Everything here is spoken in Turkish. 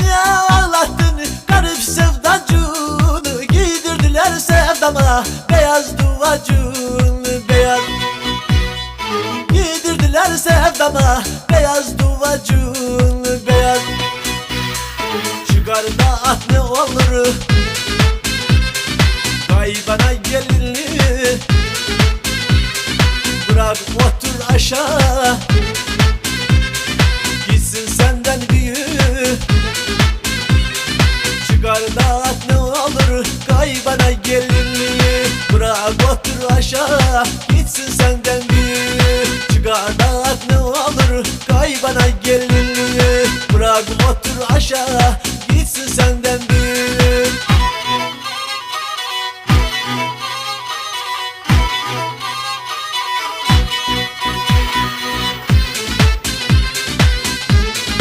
Niye ağlattın? Garip sevdacını Giydirdiler sevdama. Beyaz duvacını Beyaz Giydirdiler sevdama. Beyaz duvacını Beyaz Çıkarma at ne olur. Vay bana gelinli Bırak otur aşağı. Ay bana gelinliğim Bırak otur aşağı Gitsin senden bir. Çıkar dağıt ne olur Kay bana gelinliğim